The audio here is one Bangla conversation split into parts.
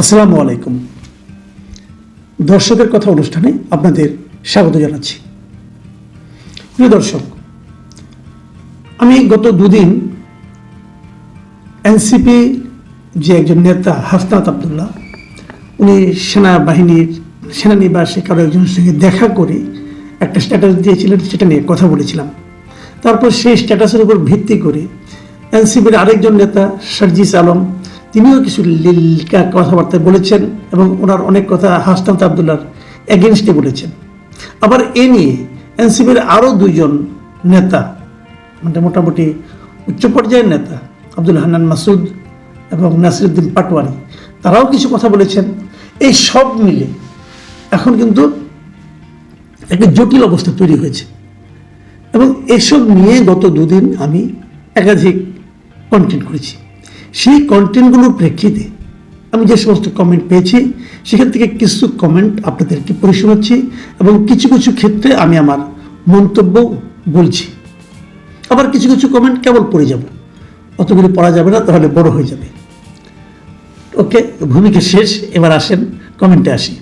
আসসালামু আলাইকুম। দর্শকের কথা অনুষ্ঠানে আপনাদের স্বাগত জানাচ্ছি। প্রিয় দর্শক, আমি গত দুদিন এনসিপি যে একজন নেতা, হাসনাত আবদুল্লাহ, উনি সেনাবাহিনীর, সেনানিবাসে কারও একজনের সঙ্গে দেখা করে একটা স্ট্যাটাস দিয়েছিলেন, সেটা নিয়ে কথা বলেছিলাম। তারপর সেই স্ট্যাটাসের উপর ভিত্তি করে এনসিপির আরেকজন নেতা, সার্জিস আলম তিনিও কিছু লীল- কথাবার্তা বলেছেন এবং ওনার অনেক কথা হাসনাত আবদুল্লার এগেনস্টে বলেছেন। আবার এ নিয়ে এনসিপির আরও দুইজন নেতা মানে মোটামুটি উচ্চ পর্যায়ের নেতা, আব্দুল হান্নান মাসুদ এবং নাসিরুদ্দিন পাটোয়ারি, তারাও কিছু কথা বলেছেন। এই সব মিলে এখন কিন্তু একটা জটিল অবস্থা তৈরি হয়েছে। এবং এসব নিয়ে গত দুদিন আমি একাধিক কন্টেন্ট করেছি। সেই কন্টেন্টগুলোর প্রেক্ষিতে আমি যে সমস্ত কমেন্ট পেয়েছি, সেখান থেকে কিছু কমেন্ট আপনাদেরকে পড়ে শোনাচ্ছি এবং কিছু কিছু ক্ষেত্রে আমি আমার মন্তব্য বলছি। আবার কিছু কিছু কমেন্ট কেবল পড়ে যাব। অতগুলো পড়া যাবে না, তাহলে বড় হয়ে যাবে। ওকে, ভূমিকা শেষ, এবার আসেন কমেন্টে আসি।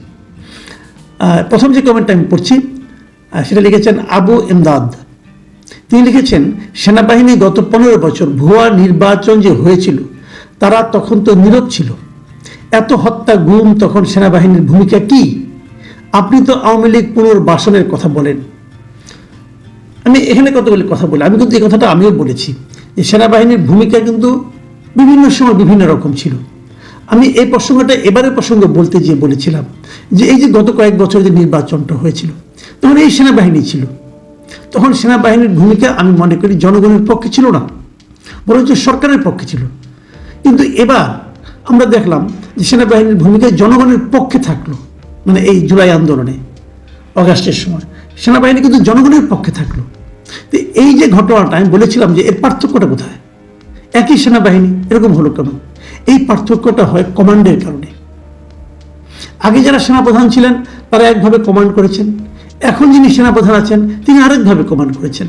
প্রথম যে কমেন্টটা আমি পড়ছি সেটা লিখেছেন আবু এমদাদ তিনি লিখেছেন, সেনাবাহিনী গত পনেরো বছর ভুয়া নির্বাচন যে হয়েছিল তারা তখন তো নীরব ছিল। এত হত্যা, গুম তখন সেনাবাহিনীর ভূমিকা কি? আপনি তো আওয়ামী লীগ পুনর্বাসনের কথা বলেন। আমি এখানে কতগুলি কথা বলি? আমি কিন্তু এই কথাটা আমিও বলেছি যে সেনাবাহিনীর ভূমিকা কিন্তু বিভিন্ন সময় বিভিন্ন রকম ছিল। আমি এই প্রসঙ্গটা, এবারের প্রসঙ্গ বলতে গিয়ে বলেছিলাম যে এই যে গত কয়েক বছর যে নির্বাচনটা হয়েছিল, তখন এই সেনাবাহিনী ছিল। তখন সেনাবাহিনীর ভূমিকা আমি মনে করি জনগণের পক্ষে ছিল না, বরঞ্চ সরকারের পক্ষে ছিল। কিন্তু এবার আমরা দেখলাম যে সেনাবাহিনীর ভূমিকা জনগণের পক্ষে থাকল মানে এই জুলাই আন্দোলনে, অগাস্টের সময়। সেনাবাহিনী কিন্তু জনগণের পক্ষে থাকল। তো এই যে ঘটনাটা আমি বলেছিলাম যে এর পার্থক্যটা কোথায়? একই সেনাবাহিনী, এরকম হলো কেন? এই পার্থক্যটা হয় কমান্ডের কারণে। আগে যারা সেনাপ্রধান ছিলেন, তারা একভাবে কমান্ড করেছেন। এখন যিনি সেনাপ্রধান আছেন, তিনি আরেকভাবে কমান্ড করেছেন।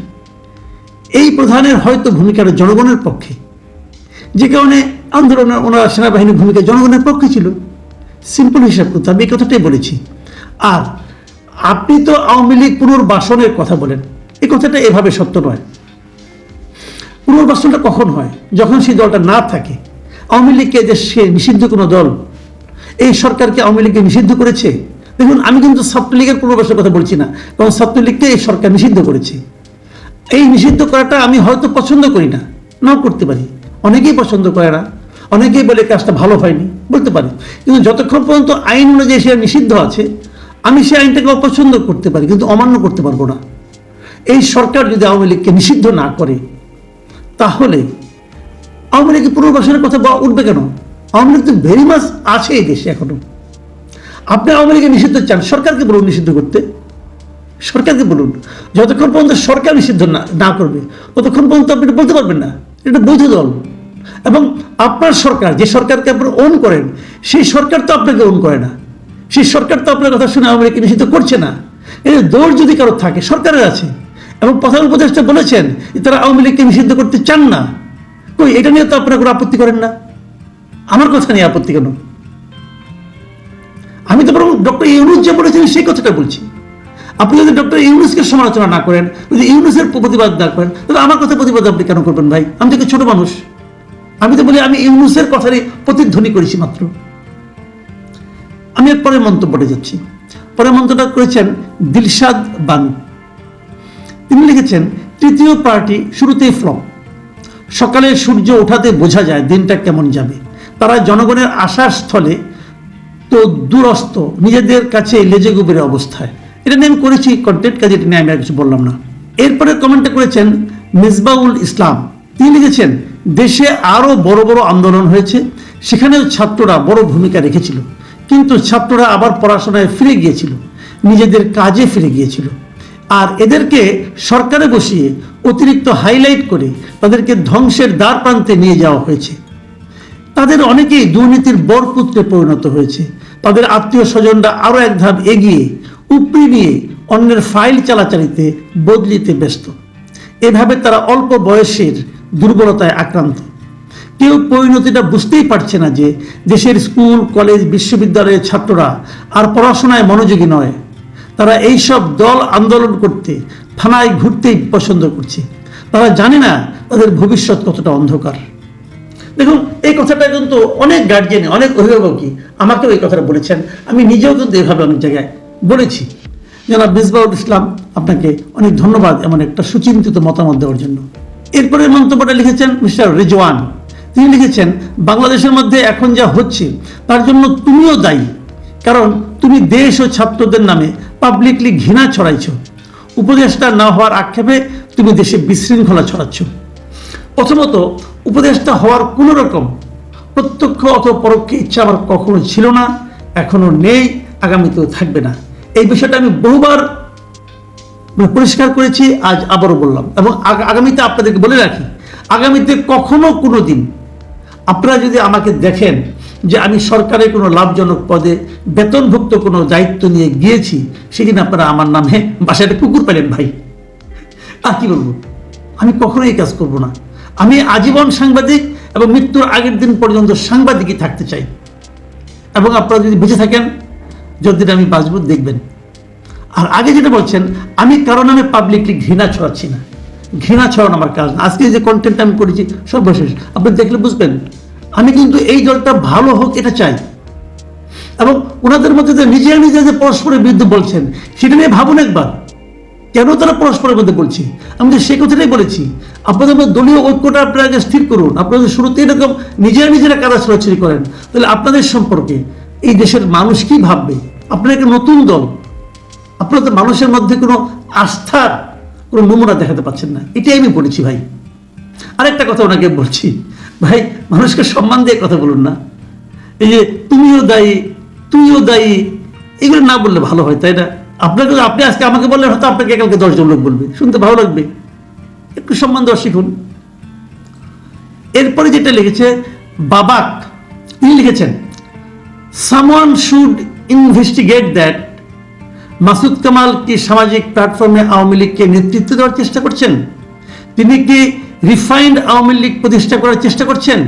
এই প্রধানের হয়তো ভূমিকাটা জনগণের পক্ষে। যে কারণে আন্দোলনে ওনার সেনাবাহিনীর ভূমিকা জনগণের পক্ষে ছিল। সিম্পল হিসাব করতে আমি এই কথাটাই বলেছি। আর আপনি তো আওয়ামী লীগ পুনর্বাসনের কথা বলেন, এই কথাটা এভাবে সত্য নয়। পুনর্বাসনটা কখন হয়? যখন সেই দলটা না থাকে, আওয়ামী লীগকে দেশে নিষিদ্ধ কোনো দল, এই সরকারকে আওয়ামী লীগকে নিষিদ্ধ করেছে? দেখুন, আমি কিন্তু ছাত্রলীগের পুনর্বাসনের কথা বলছি না, কারণ ছাত্রলীগকে এই সরকার নিষিদ্ধ করেছে। এই নিষিদ্ধ করাটা আমি হয়তো পছন্দ করি না, নাও করতে পারি। অনেকেই পছন্দ করে না। অনেকেই বলে কাজটা ভালো হয়নি, বলতে পারি। কিন্তু যতক্ষণ পর্যন্ত আইন অনুযায়ী সেটা নিষিদ্ধ আছে, আমি সেই আইনটাকে অপছন্দ করতে পারি, কিন্তু অমান্য করতে পারব না। এই সরকার যদি আওয়ামী লীগকে নিষিদ্ধ না করে, তাহলে আওয়ামী লীগের পুনর্বাসনের কথা বা উঠবে কেন? আওয়ামী লীগ তো ভেরি মাস আছে এই দেশে এখনও। আপনি আওয়ামী লীগের নিষিদ্ধ চান, সরকারকে বলুন নিষিদ্ধ করতে। সরকারকে বলুন। যতক্ষণ পর্যন্ত সরকার নিষিদ্ধ না না করবে, ততক্ষণ পর্যন্ত আপনি বলতে পারবেন না। এটা বৈধ দল। এবং আপনার সরকার, যে সরকারকে আপনি ওন করেন, সেই সরকার তো আপনাকে ওন করে না। সেই সরকার তো আপনার কথা শুনে লীগকে নিষিদ্ধ করছে না। এই দৌড় যদি কারও থাকে, সরকারের আছে। এবং প্রধান উপদেষ্টা বলেছেন তারা আওয়ামী লীগকে নিষিদ্ধ করতে চান না। কই, এটা নিয়ে তো আপনারা কোনো আপত্তি করেন না? আমার কথা নিয়ে আপত্তি কেন? আমি তো বরং ডক্টর ইউনুস যে বলেছেন, সেই কথাটা বলছি। আপনি যদি ডক্টর ইউনুসকে সমালোচনা না করেন, যদি ইউনুসের প্রতিবাদ না করেন, তাহলে আমার কথা প্রতিবাদ আপনি কেন করবেন ভাই? আমি তো ছোট মানুষ। আমি তো বলি, আমি ইউনুসের কথারই প্রতিধ্বনি করেছি মাত্র। আমি পরের মন্তব্যটা যাচ্ছি। পরের মন্তব্যটা করেছেন দিলশাদ বানু। তিনি লিখেছেন, তৃতীয় পার্টি শুরুতেই ফ্লপ। সকালে সূর্য ওঠাতে বোঝা যায় দিনটা কেমন যাবে। তারা জনগণের আশার স্থলে তো দূরস্থ নিজেদের কাছে লেজে গুবের অবস্থায়। এটা নিয়ে আমি করেছি কন্টেন্ট কাজে এটা নিয়ে আমি আর কিছু বললাম না। এরপরে কমেন্টটা করেছেন মিসবাউল ইসলাম। তিনি লিখেছেন দেশে আরও বড় বড় আন্দোলন হয়েছে। সেখানেও ছাত্ররা বড় ভূমিকা রেখেছিল। কিন্তু ছাত্ররা আবার পড়াশোনায় ফিরে গিয়েছিল। নিজেদের কাজে ফিরে গিয়েছিল। আর এদেরকে সরকারে বসিয়ে অতিরিক্ত হাইলাইট করে তাদেরকে ধ্বংসের দ্বার প্রান্তে নিয়ে যাওয়া হয়েছে। তাদের অনেকেই দুর্নীতির বরপুত্রে পরিণত হয়েছে। তাদের আত্মীয় স্বজনরা আরও এক ধাপ এগিয়ে উপরি নিয়ে অন্যের ফাইল চালাচালিতে বদলিতে ব্যস্ত। এভাবে তারা অল্প বয়সের দুর্বলতায় আক্রান্ত। কেউ পরিণতিটা বুঝতেই পারছে না যে দেশের স্কুল, কলেজ, বিশ্ববিদ্যালয়ের ছাত্ররা আর পড়াশোনায় মনোযোগী নয়। তারা এইসব দল আন্দোলন করতে, থানায় ঘুরতেই পছন্দ করছে। তারা জানে না তাদের ভবিষ্যৎ কতটা অন্ধকার। দেখুন, এই কথাটা কিন্তু অনেক গার্জিয়ান অনেক অভিভাবকই আমাকেও এই কথাটা বলেছেন। আমি নিজেও কিন্তু এভাবে অনেক জায়গায় বলেছি। জনাব মিসবাউল ইসলাম, আপনাকে অনেক ধন্যবাদ এমন একটা সুচিন্তিত মতামত দেওয়ার জন্য। এরপরে মন্তব্যটা লিখেছেন মিস্টার রেজওয়ান। তিনি লিখেছেন, বাংলাদেশের মধ্যে এখন যা হচ্ছে, তার জন্য তুমিও দায়ী। কারণ তুমি দেশ ও ছাত্রদের নামে পাবলিকলি ঘৃণা ছড়াইছ। উপদেষ্টা না হওয়ার আক্ষেপে তুমি দেশে বিশৃঙ্খলা ছড়াচ্ছ। প্রথমত, উপদেষ্টা হওয়ার কোনো রকম প্রত্যক্ষ অথবা পরোক্ষ ইচ্ছা আমার কখনো ছিল না, এখনও নেই, আগামীতেও থাকবে না। এই বিষয়টা আমি বহুবার মানে পরিষ্কার করেছি, আজ আবারও বললাম। এবং আগামীতে আপনাদেরকে বলে রাখি, আগামীতে কখনো কোনো দিন আপনারা যদি আমাকে দেখেন যে আমি সরকারের কোনো লাভজনক পদে বেতনভুক্ত কোনো দায়িত্ব নিয়ে গিয়েছি, সেদিন আপনারা আমার নামে বাসায় কুকুর পেলেন ভাই। আর কি বলব? আমি কখনো এই কাজ করব না। আমি আজীবন সাংবাদিক এবং মৃত্যুর আগের দিন পর্যন্ত সাংবাদিকই থাকতে চাই। এবং আপনারা যদি বেঁচে থাকেন, যতদিন আমি বাঁচব, দেখবেন। আর আগে যেটা বলছেন, আমি কারণ আমি পাবলিকলি ঘৃণা ছড়াচ্ছি না। ঘৃণা ছড়ানো আমার কাজ না। আজকে যে কন্টেন্ট আমি করেছি, সর্বশেষ। আপনি দেখলে বুঝবেন, আমি কিন্তু এই দলটা ভালো হোক এটা চাই। এবং ওনাদের মধ্যে যে নিজে নিজে যে পরস্পরের বিরুদ্ধে বলছেন, সেটা নিয়ে ভাবুন একবার। কেন তারা পরস্পরের মধ্যে বলছে? আমি তো সে কথাটাই বলেছি। আপনাদের মধ্যে দলীয় ঐক্যটা আপনারা আগে স্থির করুন। আপনাদের শুরুতে এরকম নিজেরা নিজেরা কাদা ছড়াছড়ি করেন। তাহলে আপনাদের সম্পর্কে এই দেশের মানুষ কি ভাববে? আপনারা একটা নতুন দল। আপনাদের মানুষের মধ্যে কোনো আস্থার, কোনো নমুনা দেখাতে পাচ্ছেন না। এটাই আমি বলেছি ভাই। আরেকটা কথা ওনাকে বলছি। ভাই, মানুষকে সম্মান দিয়ে কথা বলুন না। এই যে, তুমিও দায়ী তুইও দায়ী, এগুলো না বললে ভালো হয়, তাই না? আপনাকে আপনি আজকে আমাকে বললে হয়তো আপনাকে কালকে দশজন লোক বলবে। শুনতে ভালো লাগবে। একটু সম্মান দেওয়া শিখুন। এরপরে যেটা লিখেছে, বাবাক, তিনি লিখেছেন someone should investigate that Masud Kamal কি সামাজিক প্ল্যাটফর্মে আওয়ামী লীগকে নেতৃত্ব দেওয়ার চেষ্টা করছেন? তিনি কি রিফাইন্ড আওয়ামী লীগ প্রতিষ্ঠা করার চেষ্টা করছেন?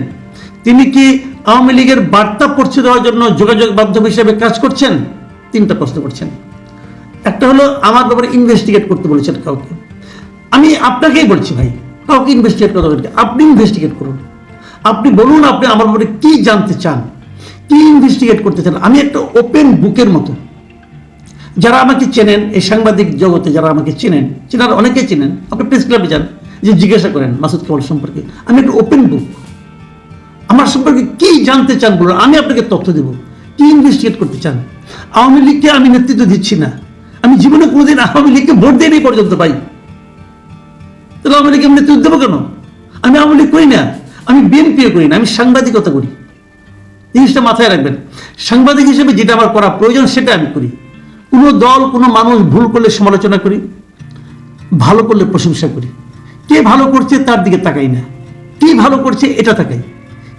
তিনি কি আওয়ামী লীগের বার্তা পৌঁছে দেওয়ার জন্য যোগাযোগ মাধ্যম হিসেবে কাজ করছেন? তিনটা প্রশ্ন করছেন। একটা হলো, আমার ব্যাপারে ইনভেস্টিগেট করতে বলেছেন কাউকে। আমি আপনাকেই বলছি ভাই, কাউকে ইনভেস্টিগেট করতে বলছি আপনি ইনভেস্টিগেট করুন। আপনি বলুন আপনি আমার ব্যাপারে কি জানতে চান? কি ইনভেস্টিগেট করতে চান? আমি একটা ওপেন বুকের মতো। যারা আমাকে চেনেন, এই সাংবাদিক জগতে যারা আমাকে চেনেন, চেনার অনেকেই চেনেন, আপনি প্রেস ক্লাবে যান, যে জিজ্ঞাসা করেন মাসুদ কামাল সম্পর্কে, আমি একটা ওপেন বুক আমার সম্পর্কে কি জানতে চান বলুন, আমি আপনাকে তথ্য দেব, কি ইনভেস্টিগেট করতে চান? আওয়ামী লীগকে আমি নেতৃত্ব দিচ্ছি না, আমি জীবনে কোনোদিন আওয়ামী লীগকে ভোট দিইনি পর্যন্ত পাই তাহলে আওয়ামী লীগকে আমি নেতৃত্ব দেবো কেন? আমি আওয়ামী লীগ করি না, আমি বিএনপিও করি না, আমি সাংবাদিকতা করি। জিনিসটা মাথায় রাখবেন, সাংবাদিক হিসেবে যেটা আমার করা প্রয়োজন সেটা আমি করি। কোনো দল, কোনো মানুষ ভুল করলে সমালোচনা করি, ভালো করলে প্রশংসা করি। কে ভালো করছে তার দিকে তাকাই না। কি ভালো করছে এটা তাকাই।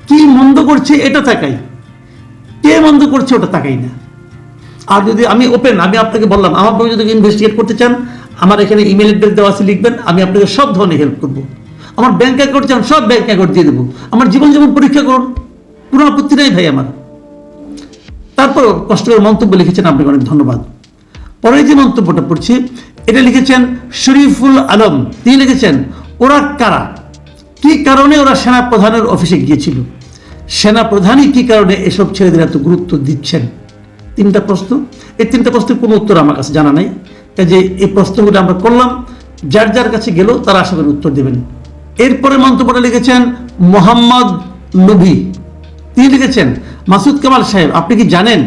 কি মন্দ করছে এটা তাকাই। কে মন্দ করছে ওটা তাকাই না। আর যদি আমি ওপেন আমি আপনাকে বললাম, আমার ব্যাপারে যদি ইনভেস্টিগেট করতে চান, আমার এখানে ইমেল অ্যাড্রেস দেওয়া আছে, লিখবেন, আমি আপনাকে সব ধরনের হেল্প করব। আমার ব্যাংক অ্যাকাউন্ট চান, সব ব্যাংক অ্যাকাউন্ট দিয়ে দেবো। আমার জীবন যেমন পরীক্ষা করুন। কোনো আপত্তি নেই ভাই আমার। তারপর কষ্ট করে মন্তব্য লিখেছেন, আপনাকে অনেক ধন্যবাদ। পরের যে মন্তব্যটা পড়ছি, এটা লিখেছেন শরীফুল আলম। তিনি লিখেছেন, ওরা কারা? কি কারণে ওরা সেনা প্রধানের অফিসে গিয়েছিল? সেনা প্রধানই কি কারণে এসব ছেলেদের এত গুরুত্ব দিচ্ছেন? তিনটা প্রশ্ন। এই তিনটা প্রশ্নের কোনো উত্তর আমার কাছে জানা নাই। কাজে এই প্রশ্নগুলো আমরা করলাম, যার যার কাছে গেল, তারা আশা করি উত্তর দেবেন। এরপরে মন্তব্যটা লিখেছেন মোহাম্মদ নবী। তিনি লিখেছেন, মাসুদ কামাল সাহেব, আপনি কি জানেন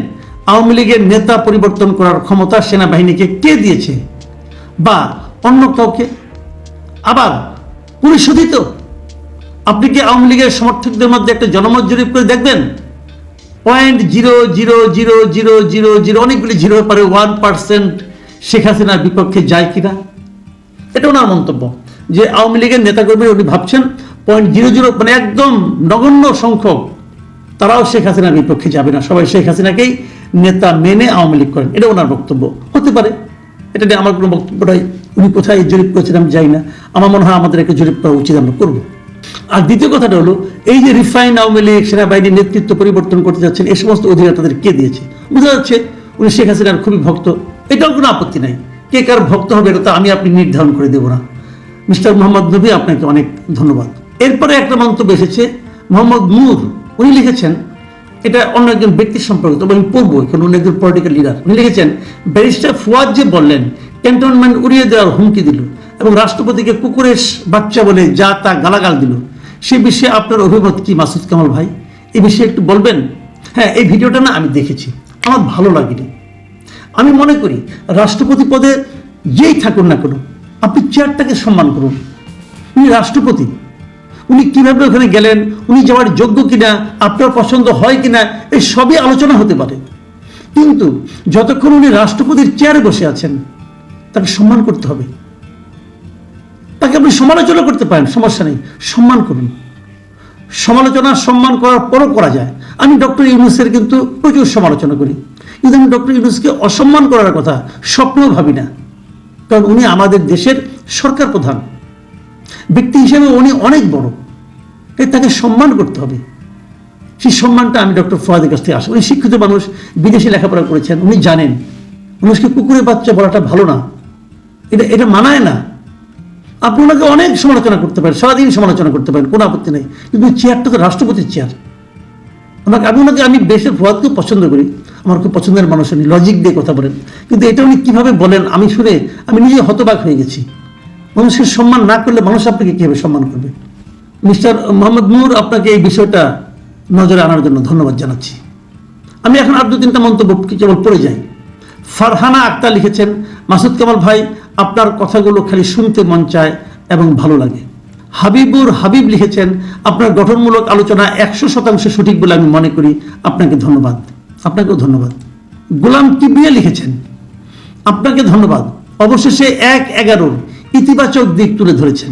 আওয়ামী লীগের নেতা পরিবর্তন করার ক্ষমতা সেনাবাহিনীকে কে দিয়েছে? বা অন্য কাউকে? আবার পরিশোধিত আপনি কি আওয়ামী লীগের সমর্থকদের মধ্যে একটা জনমত জরিপ করে দেখবেন? Point zero zero zero zero zero zero অনেকগুলি জিরো পারে ওয়ান পার্সেন্ট শেখ হাসিনার বিপক্ষে যায় কিনা? এটা ওনার মন্তব্য, যে আওয়ামী লীগের নেতাকর্মী উনি ভাবছেন পয়েন্ট জিরো জিরো মানে একদম নগণ্য সংখ্যক তারাও শেখ হাসিনার বিপক্ষে যাবে না। সবাই শেখ হাসিনাকেই নেতা মেনে আওয়ামী লীগ করেন। এটা ওনার বক্তব্য। হতে পারে। এটা নিয়ে আমার কোনো বক্তব্যটাই উনি কোথায় জরিপ করেছেন আমি যাই না। আমার মনে হয় আমাদের একটা জরিপ করা উচিত, আমরা করব। আর দ্বিতীয় কথাটা হলো, এই যে রিফাইন আওয়ামী লীগ সেনাবাহিনীর নেতৃত্ব পরিবর্তন করতে যাচ্ছেন এই সমস্ত অধিকার তাদের কে দিয়েছে? বোঝা যাচ্ছে উনি শেখ হাসিনার খুবই ভক্ত। এটাও কোনো আপত্তি নাই। কে কার ভক্ত হবে এটা তো আমি আপনি নির্ধারণ করে দেবো না। মিস্টার মোহাম্মদ নবী, আপনাকে অনেক ধন্যবাদ। এরপরে একটা মন্তব্য এসেছে, মোহাম্মদ নূর। উনি লিখেছেন, এটা অন্য একজন ব্যক্তির সম্পর্কে, তবে আমি পড়ব কারণ উনি একজন পলিটিক্যাল লিডার উনি লিখেছেন, ব্যারিস্টার ফুয়াদ যে বললেন ক্যান্টনমেন্ট উড়িয়ে দেওয়ার হুমকি দিল এবং রাষ্ট্রপতিকে কুকুরের বাচ্চা বলে যা তা গালাগাল দিল। সে বিষয়ে আপনার অভিমত কি, মাসুদ কামাল ভাই? এই বিষয়ে একটু বলবেন? হ্যাঁ এই ভিডিওটা না আমি দেখেছি। আমার ভালো লাগেনি। আমি মনে করি, রাষ্ট্রপতি পদে যেই থাকুন না কেন, আপনি চেয়ারটাকে সম্মান করুন। উনি রাষ্ট্রপতি। উনি কীভাবে ওখানে গেলেন? উনি যাওয়ার যোগ্য কিনা? আপনার পছন্দ হয় কিনা? এই সবই আলোচনা হতে পারে। কিন্তু যতক্ষণ উনি রাষ্ট্রপতির চেয়ারে বসে আছেন, তাকে সম্মান করতে হবে। তাকে আপনি সমালোচনা করতে পারেন, সমস্যা নেই। সম্মান করুন। সমালোচনা, সম্মান করার পরও করা যায়। আমি ডক্টর ইউনুসের কিন্তু প্রচুর সমালোচনা করি। কিন্তু আমি ডক্টর ইউনুসকে অসম্মান করার কথা স্বপ্নেও ভাবি না। কারণ উনি আমাদের দেশের সরকার প্রধান। ব্যক্তি হিসেবে উনি অনেক বড়। তাই তাকে সম্মান করতে হবে। সেই সম্মানটা আমি ডক্টর ফোয়াদের কাছ থেকে আসি। উনি শিক্ষিত মানুষ, বিদেশে লেখাপড়া করেছেন, উনি জানেন। মানুষকে কুকুরের বাচ্চা বলাটা ভালো না। এটা এটা মানায় না। আপনি ওনাকে অনেক সমালোচনা করতে পারেন, সারাদিন সমালোচনা করতে পারেন, কোনো আপত্তি নেই। কিন্তু চেয়ারটা তো রাষ্ট্রপতির চেয়ার। ওনাকে আমি ওনাকে, আমি দেশের ফুয়াদকেও পছন্দ করি। আমার খুব পছন্দের মানুষ উনি, লজিক দিয়ে কথা বলেন। কিন্তু এটা উনি কীভাবে বলেন, আমি শুনে আমি নিজে হতবাক হয়ে গেছি। মানুষের সম্মান না করলে মানুষ আপনাকে কীভাবে সম্মান করবে? মিস্টার মোহাম্মদ নূর আপনাকে এই বিষয়টা নজরে আনার জন্য ধন্যবাদ জানাচ্ছি। আমি এখন আর দু তিনটা মন্তব্য কেবল পড়ে যাই। ফারহানা আক্তার লিখেছেন, মাসুদ কামাল ভাই, আপনার কথাগুলো খালি শুনতে মন চায় এবং ভালো লাগে। হাবিবুর হাবিব লিখেছেন, আপনার গঠনমূলক আলোচনা একশো শতাংশ সঠিক বলে আমি মনে করি। আপনাকে ধন্যবাদ। আপনাকেও ধন্যবাদ। গোলাম কিবরিয়া লিখেছেন, আপনাকে ধন্যবাদ। অবশেষে এক এগারোর ইতিবাচক দিক তুলে ধরেছেন।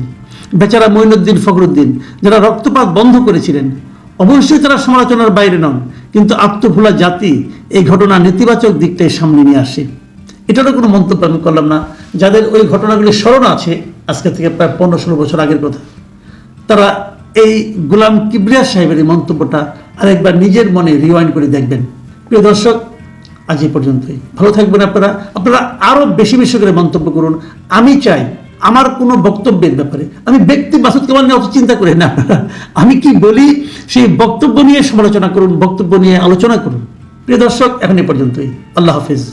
বেচারা মঈনুদ্দিন ফখরুদ্দিন, যারা রক্তপাত বন্ধ করেছিলেন, অবশ্যই তারা সমালোচনার বাইরে নন, কিন্তু আত্মভোলা জাতি এই ঘটনা নেতিবাচক দিকটাই সামনে নিয়ে আসে। এটারও কোনো মন্তব্য আমি করলাম না। যাদের ওই ঘটনাগুলি স্মরণ আছে, আজকে থেকে প্রায় পনেরো ষোলো বছর আগের কথা, তারা এই গোলাম কিবরিয়া সাহেবের এই মন্তব্যটা আরেকবার নিজের মনে রিওয়াইন্ড করে দেখবেন। প্রিয় দর্শক, আজ এই পর্যন্তই। ভালো থাকবেন আপনারা। আপনারা আরও বেশি বেশি করে মন্তব্য করুন। আমি চাই আমার কোনো বক্তব্যের ব্যাপারে। আমি ব্যক্তি মাসুদ কামাল নিয়ে অত চিন্তা করি না। আমি কি বলি, সেই বক্তব্য নিয়ে সমালোচনা করুন, বক্তব্য নিয়ে আলোচনা করুন। প্রিয় দর্শক, এখন এ পর্যন্তই। আল্লাহ হাফিজ।